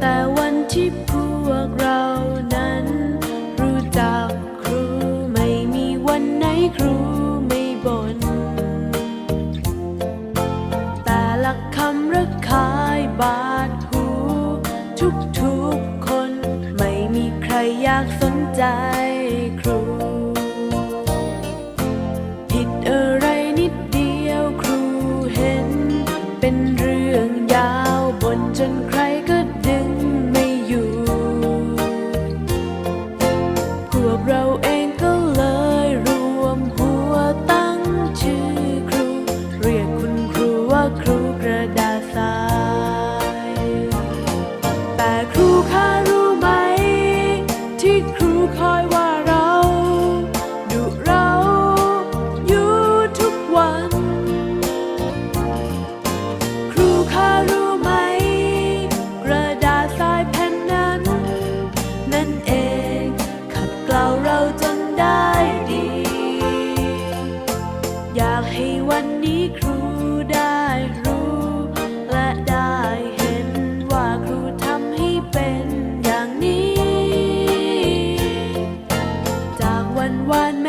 แต่วันที่พวกเรานั้น รู้จักครูไม่มีวันไหนครูไม่บ่นแต่ละคำระคายบาดหู ทุกๆคน ไม่มีใครอยากสนใจ ดึงไม่อยู่ พวกเราเองก็เลยรวมหัวตั้งชื่อครู เรียกคุณครูว่าครูกระดาษทราย แต่ครูคะรู้ ให้วันนี้ครูได้รู้ และได้เห็นว่าครูทำให้เป็นอย่างนี้ จากวันวัน